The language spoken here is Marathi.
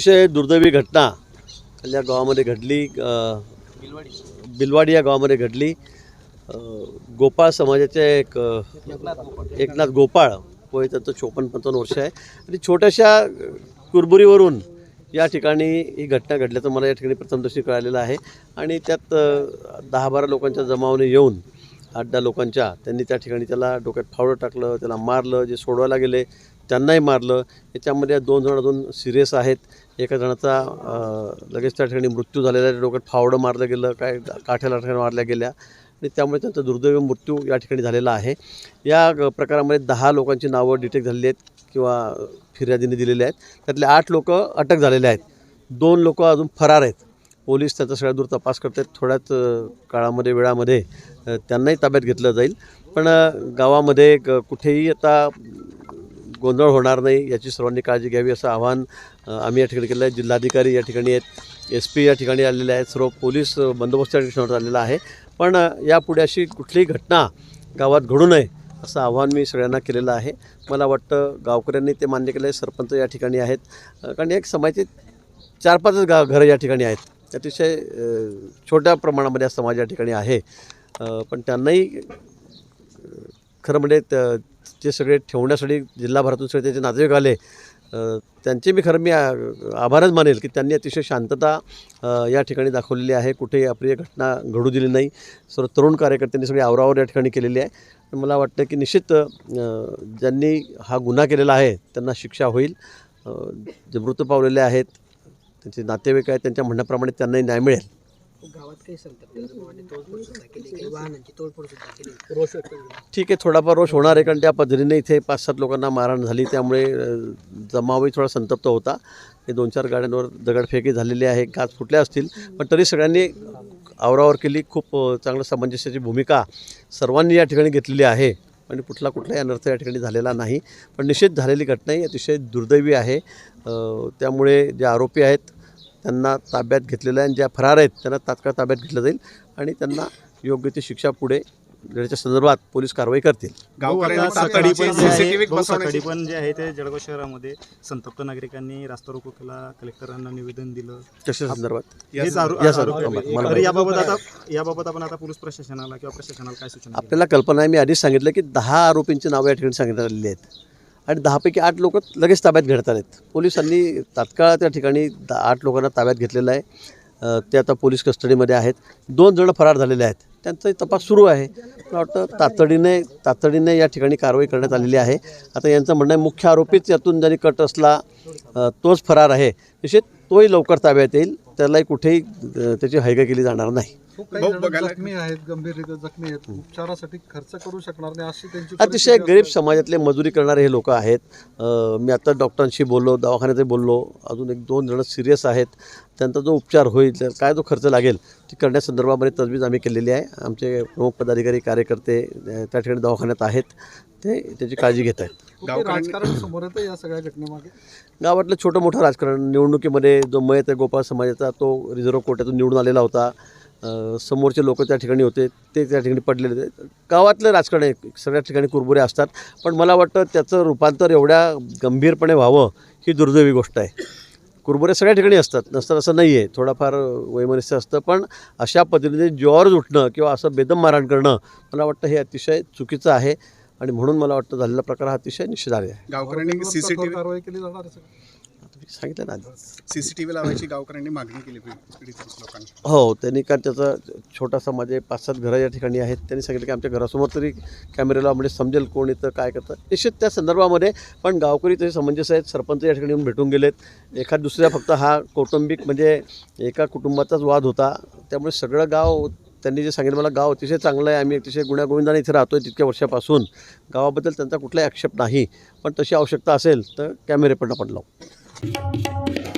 अतिशय दुर्दैवी घटना या गावामध्ये घडली. बिलवाडी या गावामध्ये घडली. गोपाळ समाजाचे एक एकनाथ गोपाळ वय त्यांचं चोपन्न पंचावन्न वर्ष आहे. आणि छोट्याशा कुरबुरीवरून या ठिकाणी ही घटना घडल्याचं मला या ठिकाणी प्रथमदर्शी कळालेलं आहे. आणि त्यात दहा बारा लोकांच्या जमावाने येऊन आठ दहा लोकांच्या त्यांनी त्या ठिकाणी त्याला डोक्यात फावडं टाकलं त्याला मारलं जे सोडवायला गेले त्यांनाही मारलं. याच्यामध्ये दोन जण अजून सिरियस आहेत. एका जणाचा लगेच त्या ठिकाणी मृत्यू झालेला आहे. डोक्यात फावडं मारलं गेलं काय काठ्याला मारल्या गेल्या. आणि त्यामुळे त्यांचा दुर्दैवी मृत्यू या ठिकाणी झालेला आहे. या प्रकारामध्ये दहा लोकांची नावं डिटेक्ट झालेली आहेत किंवा फिर्यादीने दिलेली आहेत. त्यातले आठ लोक अटक झालेले आहेत. दोन लोक अजून फरार आहेत. पोलीस त्याचा सगळ्या दूर तपास करत आहेत थोड्याच काळामध्ये वेळामध्ये त्यांनाही ताब्यात घेतलं जाईल. पण गावामध्ये ग- कुठेही आता गोंधळ होणार नाही याची सर्वांनी काळजी घ्यावी असं आवाहन आम्ही या ठिकाणी केलं आहे. जिल्हाधिकारी या ठिकाणी आहेत एस पी या ठिकाणी आलेले आहेत सर्व पोलीस बंदोबस्त या ठिकाणी आलेला आहे. पण यापुढे अशी कुठलीही घटना गावात घडू नये असं आव्हान मी सगळ्यांना केलेलं आहे. मला वाटतं गावकऱ्यांनी ते मान्य केलं आहे सरपंच या ठिकाणी आहेत. कारण एक समाजाचे चार पाचच गा घरं या ठिकाणी आहेत. अतिशय छोट्या प्रमाणामध्ये हा समाज या ठिकाणी आहे. पण त्यांनाही खरं म्हणजे त- ते सगळे ठेवण्यासाठी जिल्हाभरातून सगळे त्यांचे नातेवाईक आले त्यांचे मी खरं मी आभारच मानेल की त्यांनी अतिशय शांतता या ठिकाणी दाखवलेली आहे. कुठेही अप्रिय घटना घडू दिली नाही. सर्व तरुण कार्यकर्त्यांनी सगळी आवरावर या ठिकाणी केलेली आहे. मला वाटतं की निश्चित ज्यांनी हा गुन्हा केलेला आहे त्यांना शिक्षा होईल. जे मृत पावलेले आहेत त्यांचे नातेवाईक आहेत त्यांच्या म्हणण्याप्रमाणे त्यांनाही न्याय मिळेल. गावात काही ठीक आहे थोडाफार रोष होणार आहे कारण त्या पद्धतीने इथे पाच सात लोकांना मारहाण झाली. त्यामुळे जमावही थोडा संतप्त होता. हे दोन चार गाड्यांवर दगडफेकी झालेली आहे. गाज फुटल्या असतील पण तरी सगळ्यांनी आवरावर केली. खूप चांगलं सामंजस्याची भूमिका सर्वांनी या ठिकाणी घेतलेली आहे. आणि कुठला कुठलाही अनर्थ या ठिकाणी झालेला नाही. पण निश्चित झालेली घटना ही अतिशय दुर्दैवी आहे. त्यामुळे जे आरोपी आहेत त्यांना ताब्यात घेतलेलं आहे आणि ज्या फरार आहेत त्यांना तात्काळ ताब्यात घेतलं जाईल आणि त्यांना योग्य ती शिक्षा पुढे देण्याच्या संदर्भात पोलीस कारवाई करतील. पण जे आहे- ते जळगाव शहरामध्ये संतप्त नागरिकांनी रास्ता रोको केला कलेक्टरांना निवेदन दिलं. कशा संदर्भात? याबाबत आता याबाबत आपण आता पोलीस प्रशासनाला किंवा प्रशासनाला काय सूचना? आपल्याला कल्पना आहे मी आधीच सांगितलं की दहा आरोपींची नावं या ठिकाणी सांगितण्यात आलेली आहेत. आणि दहापैकी आठ लोक लगेच ताब्यात घेण्यात आलेत. पोलिसांनी तात्काळ त्या ठिकाणी आठ लोकांना ताब्यात घेतलेलं आहे. ते आता पोलीस कस्टडीमध्ये आहेत. दोन जण फरार झालेले आहेत. त्यांचाही तपास सुरू आहे. मला वाटतं तातडीने तातडीने या ठिकाणी कारवाई करण्यात आलेली आहे. आता यांचं म्हणणं आहे मुख्य आरोपीच यातून ज्यांनी कट असला तोच फरार आहे. निश्चित तोही लवकर ताब्यात येईल. त्यालाही कुठेही त्याची हैगा केली जाणार नाही. खूप काही भाऊ, जण बघायला- जखमी आहेत गंभीररीत्या जखमी आहेत. उपचारासाठी खर्च करू शकणार नाही अशी त्यांची अतिशय परिस्थिती गरीब समाजातले मजुरी करणारे हे लोक आहेत. अ, मी आता डॉक्टरांशी बोललो दवाखान्यातही बोललो. अजून एक दोन जण सिरियस आहेत. त्यांचा जो उपचार होईल त्या- काय जो खर्च लागेल ती करण्यासंदर्भामध्ये तजवीज आम्ही केलेली आहे. आमचे प्रमुख पदाधिकारी कार्यकर्ते अ, त्या ठिकाणी दवाखान्यात आहेत. ते त्याची काळजी घेत आहेत. खूप काही गावकऱ्यांनी- राजकारण समोर येतं या सगळ्या घटनेमागे. गावातलं छोटं मोठं राजकारण निवडणुकीमध्ये जो मयत आहे गोपाळ समाजाचा तो रिझर्व्ह कोट्यातून निवडून आलेला होता. समोरचे लोक त्या ठिकाणी होते ते त्या ठिकाणी पडलेले होते. गावातलं राजकारण आहे सगळ्या ठिकाणी कुरबुरे असतात पण मला वाटतं त्याचं रूपांतर एवढ्या गंभीरपणे व्हावं ही दुर्दैवी गोष्ट आहे. कुरबुरे सगळ्या ठिकाणी असतात नसतात असं नाही आहे थोडाफार वैमनस्य असतं पण अशा पद्धतीने जोर उठणं किंवा असं बेदम मारहाण करणं मला वाटतं हे अतिशय चुकीचं आहे आणि म्हणून मला वाटतं झालेला प्रकार हा अतिशय निश्चित आहे. गावकऱ्यांनी सीसीटीव्ही कारवाई केली जाणार सांगितलं ना आधी. सीसीटीव्ही लावायची गावकऱ्यांनी मागणी केली पीडित लोकांनी. हो त्यांनी कारण त्याचा छोटासा माझे पाच सात घरं या ठिकाणी आहेत. त्यांनी सांगितलं की आमच्या घरासमोर तरी कॅमेऱ्याला म्हणजे समजेल कोण येतं काय करतं. निश्चित त्या संदर्भामध्ये पण गावकरी तसे समंजस आहेत. सरपंच या ठिकाणी येऊन भेटून गेलेत. एखाद दुसऱ्या फक्त हा कौटुंबिक म्हणजे एका कुटुंबाचाच वाद होता. त्यामुळे सगळं गाव त्यांनी जे सांगितलं मला गाव अतिशय चांगलं आहे. आम्ही अतिशय गुण्यागोविंदाने इथे राहतो आहे तितक्या वर्षापासून. गावाबद्दल त्यांचा कुठलाही आक्षेप नाही. पण तशी आवश्यकता असेल तर कॅमेरे पण आपण लावू. Thank you.